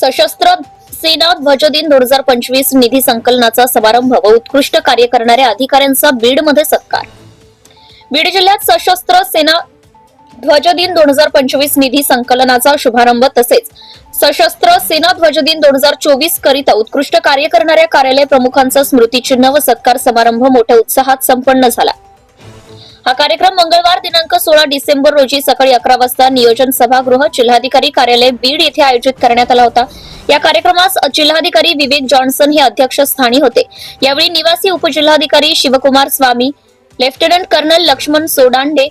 सशस्त्र सेना ध्वज दिन दोन हजार पंचवीस निधी संकलनाचा समारंभ व उत्कृष्ट कार्य करणाऱ्या अधिकाऱ्यांचा बीडमध्ये सत्कार. बीड जिल्ह्यात सशस्त्र सेना ध्वज दिन दोन हजार पंचवीस निधी संकलनाचा शुभारंभ तसेच सशस्त्र सेना ध्वज दिन दोन हजार चोवीस करिता उत्कृष्ट कार्य करणाऱ्या कार्यालय प्रमुखांचा स्मृतिचिन्ह व सत्कार समारंभ मोठ्या उत्साहात संपन्न झाला. हा कार्यक्रम मंगळवार दिनांक सोळा डिसेंबर रोजी सकाळी अकरा वाजता नियोजन सभागृह जिल्हाधिकारी कार्यालय बीड येथे आयोजित करण्यात आला होता. या कार्यक्रमास जिल्हाधिकारी विवेक जॉन्सन हे अध्यक्षस्थानी होते. यावेळी निवासी उपजिल्हाधिकारी शिवकुमार स्वामी लेफ्टनंट कर्नल लक्ष्मण सोडांडे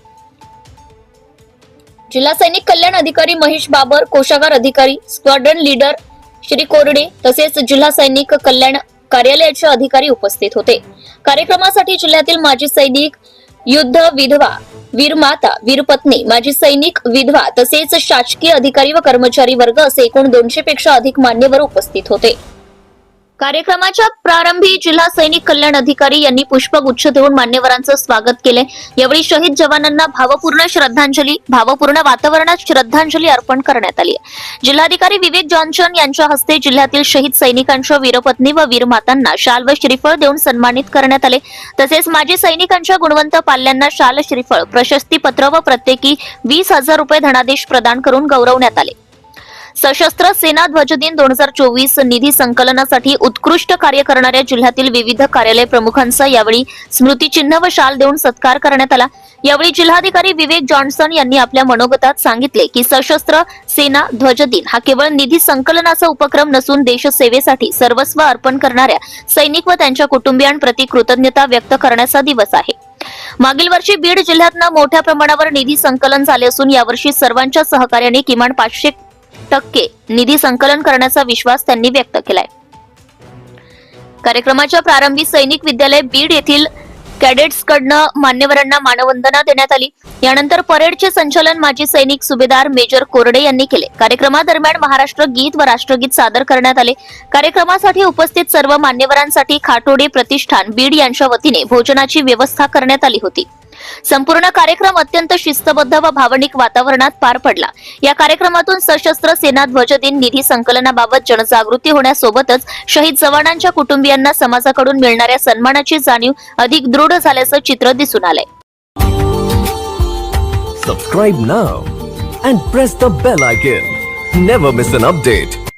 जिल्हा सैनिक कल्याण अधिकारी महेश बाबर कोशागार अधिकारी स्क्वॉड्रन लीडर श्री कोरडे तसेच जिल्हा सैनिक कल्याण कार्यालयाचे अधिकारी उपस्थित होते. कार्यक्रमासाठी जिल्ह्यातील माजी सैनिक युद्ध विधवा वीरमाता वीरपत्नी माजी सैनिक विधवा तसेच शासकीय अधिकारी व कर्मचारी वर्ग असे एकूण दोनशे पेक्षा अधिक मान्यवर उपस्थित होते. कार्यक्रमाच्या प्रारंभी जिल्हा सैनिक कल्याण अधिकारी यांनी पुष्पगुच्छ देऊन मान्यवरांचं स्वागत केले. यावेळी शहीद जवानांना भावपूर्ण श्रद्धांजली भावपूर्ण वातावरणात श्रद्धांजली अर्पण करण्यात आली जिल्हाधिकारी विवेक जॉन्सन यांच्या हस्ते जिल्ह्यातील शहीद सैनिकांच्या वीरपत्नी व वीरमातांना शाल व श्रीफळ देऊन सन्मानित करण्यात आले. तसेच माजी सैनिकांच्या गुणवंत पाल्यांना शाल श्रीफळ प्रशस्तीपत्र व प्रत्येकी वीस हजार रुपये धनादेश प्रदान करून गौरवण्यात आले. सशस्त्र सेना ध्वज दिन दोन हजार चोवीस निधी संकलनासाठी उत्कृष्ट कार्य करणाऱ्या जिल्ह्यातील विविध कार्यालय प्रमुखांचा यावेळी स्मृतिचिन्ह व शाल देऊन सत्कार करण्यात आला. यावेळी जिल्हाधिकारी विवेक जॉन्सन यांनी आपल्या मनोगतात सांगितले की सशस्त्र सेना ध्वज दिन हा केवळ निधी संकलनाचा उपक्रम नसून देशसेवेसाठी सर्वस्व अर्पण करणाऱ्या सैनिक व त्यांच्या कुटुंबियांप्रती कृतज्ञता व्यक्त करण्याचा दिवस आहे. मागील वर्षी बीड जिल्ह्यातनं मोठ्या प्रमाणावर निधी संकलन झाले असून यावर्षी सर्वांच्या सहकार्याने किमान पाचशे टक्के निधी संकलन करण्याचा विश्वास त्यांनी व्यक्त केलाय. कार्यक्रमाच्या प्रारंभी सैनिक विद्यालय बीड येथील कॅडेट्स कडनं मान्यवरांना मानवंदना देण्यात आली. यानंतर परेडचे संचालन माजी सैनिक सुभेदार मेजर कोरडे यांनी केले. कार्यक्रमादरम्यान महाराष्ट्र गीत व राष्ट्रगीत सादर करण्यात आले. कार्यक्रमासाठी उपस्थित सर्व मान्यवरांसाठी खाटोडे प्रतिष्ठान बीड यांच्या वतीने भोजनाची व्यवस्था करण्यात आली होती. संपूर्ण कार्यक्रम अत्यंत शिस्तबद्ध व भावनिक वातावरणात पार पडला. या कार्यक्रमातून सशस्त्र सेना ध्वज दिन निधी संकलनाबाबत जनजागृती होण्यासोबतच शहीद जवानांच्या कुटुंबियांना समाजाकडून मिळणाऱ्या सन्मानाची जाणीव अधिक दृढ झाल्याचं चित्र दिसून आलंय. Subscribe now and press the bell icon never miss an update